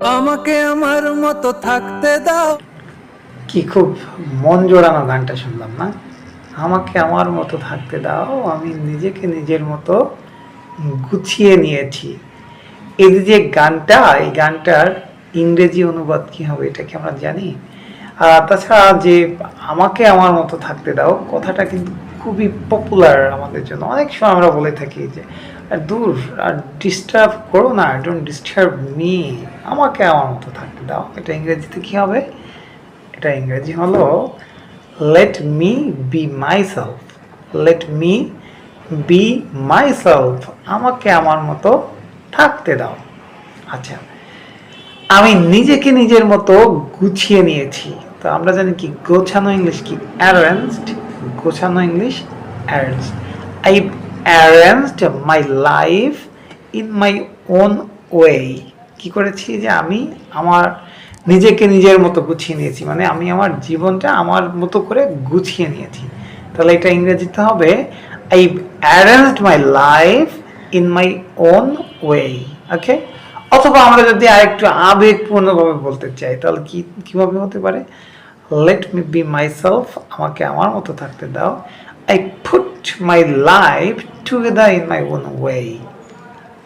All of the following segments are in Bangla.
আমাকে আমার মতো থাকতে দাও। কি খুব মন জোড়ানো গানটা শুনলাম না? আমাকে আমার মতো থাকতে দাও, আমি নিজেকে নিজের মতো গুছিয়ে নিয়েছি। এই যে গানটা, এই গানটার ইংরেজি অনুবাদ কি হবে এটা কি আমরা জানি? আর তাছাড়া যে আমাকে আমার মতো থাকতে দাও, কথাটা কিন্তু খুবই পপুলার আমাদের জন্য। অনেক সময় আমরা বলে থাকি যে আর দূর, আর ডিস্টার্ব করো না ডোন্ট ডিস্টার্ব মি আমাকে আমার মতো থাকতে দাও। এটা ইংরেজিতে কি হবে? এটা ইংরেজি হলো let me be myself let me be myself আমাকে আমার মতো থাকতে দাও। আচ্ছা আমি নিজেকে নিজের মতো গুছিয়ে নিয়েছি। তো আমরা জানি কি, গোছানো ইংলিশ কি? অ্যারেঞ্জড গোছানো English arranged I arranged my life in my own way কি করেছি যে আমি আমার নিজেকে নিজের মতো গুছিয়ে নিয়েছি মানে আমি আমার জীবনটা আমার মতো করে গুছিয়ে নিয়েছি। তাহলে এটা ইংরেজিতে হবে I arranged my life in my own way okay অথবা আমরা যদি আরেকটু আবেগপূর্ণভাবে বলতে চাই, তাহলে কি, কীভাবে হতে পারে? লেট মি বি মাইসেলফ আমাকে আমার মতো থাকতে দাও I put my life together in my own way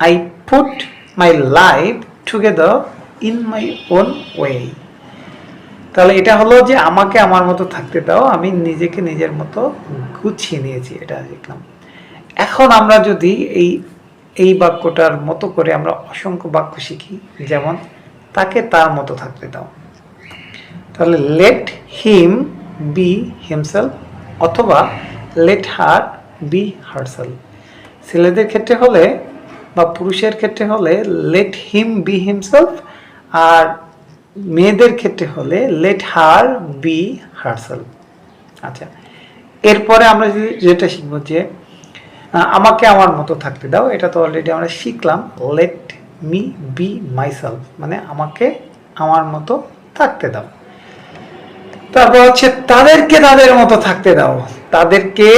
I put my life together in my own way তাহলে এটা হলো যে আমাকে আমার মতো থাকতে দাও, আমি নিজেকে নিজের মতো গুছিয়ে নিয়েছি, এটা দেখলাম। এখন আমরা যদি এই এই বাক্যটার মতো করে আমরা অসংখ্য বাক্য শিখি, যেমন, তাকে তার মতো থাকতে দাও। তাহলে লেট হিম বি হিমসেলফ অথবা লেট হার বি হারসেলফ ছেলেদের ক্ষেত্রে হলে বা পুরুষের ক্ষেত্রে হলে লেট হিম বি হিমসেলফ আর মেয়েদের ক্ষেত্রে হলে লেট হার বি হারসেলফ আচ্ছা এরপরে আমরা যেটা শিখব যে আমাকে আমার মতো থাকতে দাও, এটা তো অলরেডি আমরা শিখলাম লেট মি বি মাইসেলফ মানে আমাকে আমার মতো থাকতে দাও। তারপর হচ্ছে তাদেরকে তাদের মতো থাকতে দাও। তাদেরকে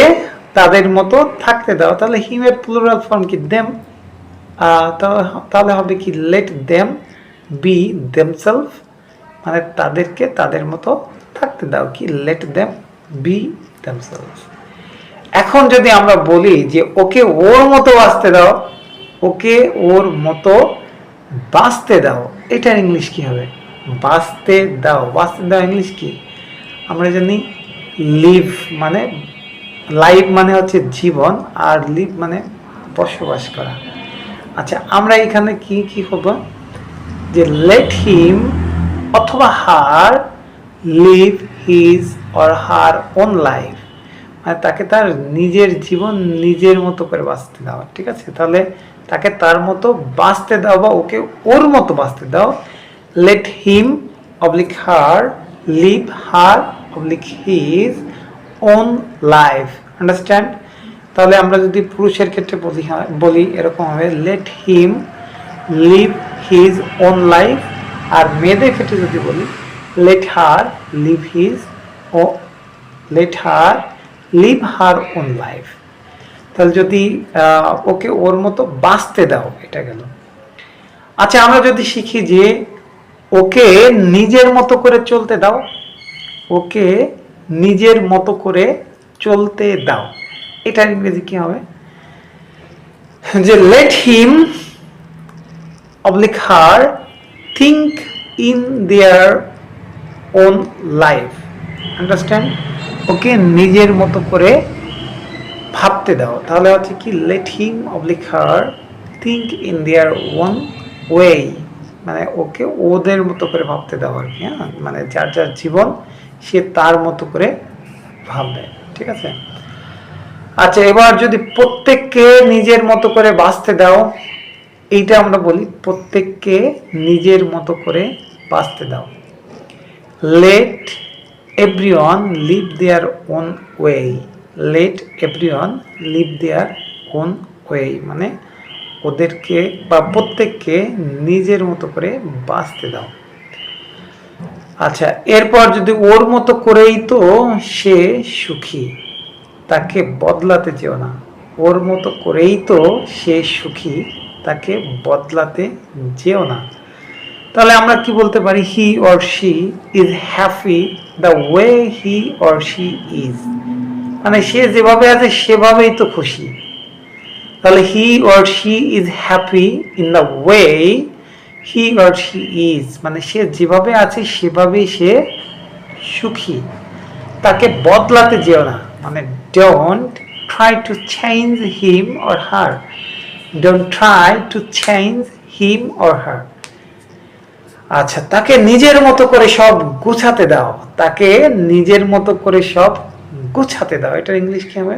তাদের মতো থাকতে দাও। তাহলে হিমের প্লুরাল ফর্ম কি? দেম তাহলে হবে কি? লেট দেম বি দেমসেলফ মানে তাদেরকে তাদের মতো থাকতে দাও কি? লেট দেম বি দেমসেলফ এখন যদি আমরা বলি যে ওকে ওর মতো বাঁচতে দাও, ওকে ওর মতো বাঁচতে দাও এটার ইংলিশ কি হবে? বাঁচতে দাও। বাঁচতে দাও ইংলিশ কি? আমরা জানি লিভ মানে লাইভ মানে হচ্ছে জীবন আর লিভ মানে বসবাস করা। আচ্ছা আমরা এখানে কি কি হব যে লেট হিম অথবা her live his or her own life মানে তাকে তার নিজের জীবন নিজের মতো করে বাঁচতে দাও, ঠিক আছে? তাহলে তাকে তার মতো বাঁচতে দাও বা ওকে ওর মতো বাঁচতে দাও। Let him oblique her live her oblique his own life understand তাহলে আমরা যদি পুরুষের ক্ষেত্রে বলি, হয়- বলি, এরকম হবে let him live his own life আর মেয়েদের ক্ষেত্রে যদি বলি লেট হার লিভ হিজ ও let her live her own life তাহলে যদি ওকে ওর মতো বাঁচতে দাও, এটা গেল। আচ্ছা আমরা যদি শিখি যে ওকে নিজের মতো করে চলতে দাও ওকে নিজের মতো করে চলতে দাও। এটার ইংরেজি কি হবে? যে let him oblique her think in their own life understand ওকে নিজের মতো করে ভাবতে দাও। তাহলে হচ্ছে কি? Let him oblique her think in their own way মানে ওকে ওদের মতো করে ভাবতে দাও আর কি হ্যাঁ? মানে যার যার জীবন সে তার মতো করে ভাববে, ঠিক আছে? আচ্ছা এবার যদি প্রত্যেককে নিজের মতো করে বাঁচতে দাও, এইটা আমরা বলি প্রত্যেককে নিজের মতো করে বাঁচতে দাও। Let everyone live their own way let everyone live their own way মানে ওদেরকে বা প্রত্যেককে নিজের মতো করে বাঁচতে দাও। আচ্ছা এরপর যদি ওর মতো করেই তো সে সুখী, তাকে বদলাতে যেও না। ওর মতো করেই তো সে সুখী, তাকে বদলাতে যেও না। তাহলে আমরা কি বলতে পারি? He or she is happy the way he or she is. মানে সে যেভাবে আছে, সেভাবেই তো খুশি। তাহলে he or she is happy in the way he or she is মানে সে যেভাবে আছে সেভাবেই সে সুখী। তাকে বদলাতে যেও না মানে don't try to change him or her don't try to change him or her আচ্ছা তাকে নিজের মতো করে সব গুছাতে দাও। তাকে নিজের মতো করে সব গুছাতে দাও। এটা ইংলিশ কি হবে?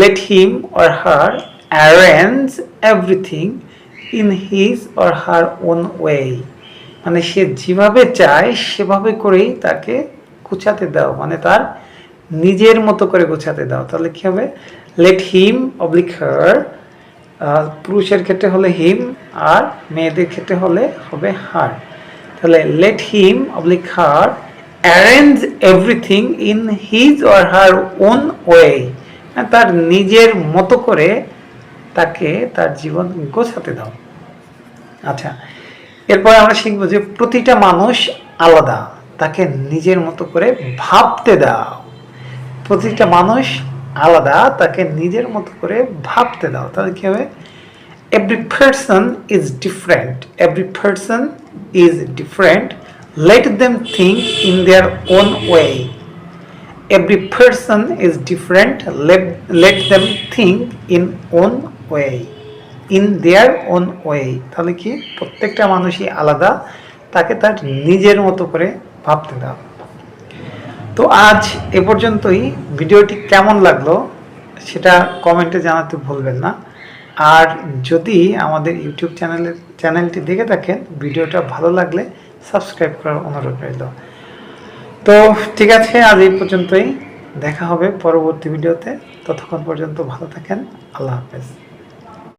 Let him or her arrange everything in his or her own way মানে সে যেভাবে চায়, সেভাবে করেই তাকে গুছাতে দাও। মানে তার নিজের মতো করে গুছাতে দাও। তাহলে কি হবে? লেট হিম অবলিক হার পুরুষের ক্ষেত্রে হলে হিম আর মেয়েদের ক্ষেত্রে হলে হবে হার তাহলে let him oblique her arrange everything in his or her own way তার নিজের মতো করে তাকে তার জীবন গোছাতে দাও। আচ্ছা এরপরে আমরা শিখব যে প্রতিটা মানুষ আলাদা, তাকে নিজের মতো করে ভাবতে দাও। প্রতিটা মানুষ আলাদা, তাকে নিজের মতো করে ভাবতে দাও। তাহলে কি হবে? Every person is different every person is different let them think in their own way every person is different. Let, let them think in own way. In their own way. তাহলে কি? প্রত্যেকটা মানুষই আলাদা। তাকে তার নিজের মতো করে ভাবতে দাও। তো আজ এ পর্যন্তই। ভিডিওটি কেমন লাগল সেটা কমেন্টে জানাতে ভুলবেন না। আর যদি আমাদের ইউটিউব চ্যানেলের চ্যানেলটি দেখে থাকেন ভিডিওটা ভালো লাগলে সাবস্ক্রাইব করার অনুরোধ রইল। তো ঠিক আছে, আজ এই পর্যন্তই। দেখা হবে পরবর্তী ভিডিওতে। ততক্ষণ পর্যন্ত ভালো থাকেন। আল্লাহ হাফেজ।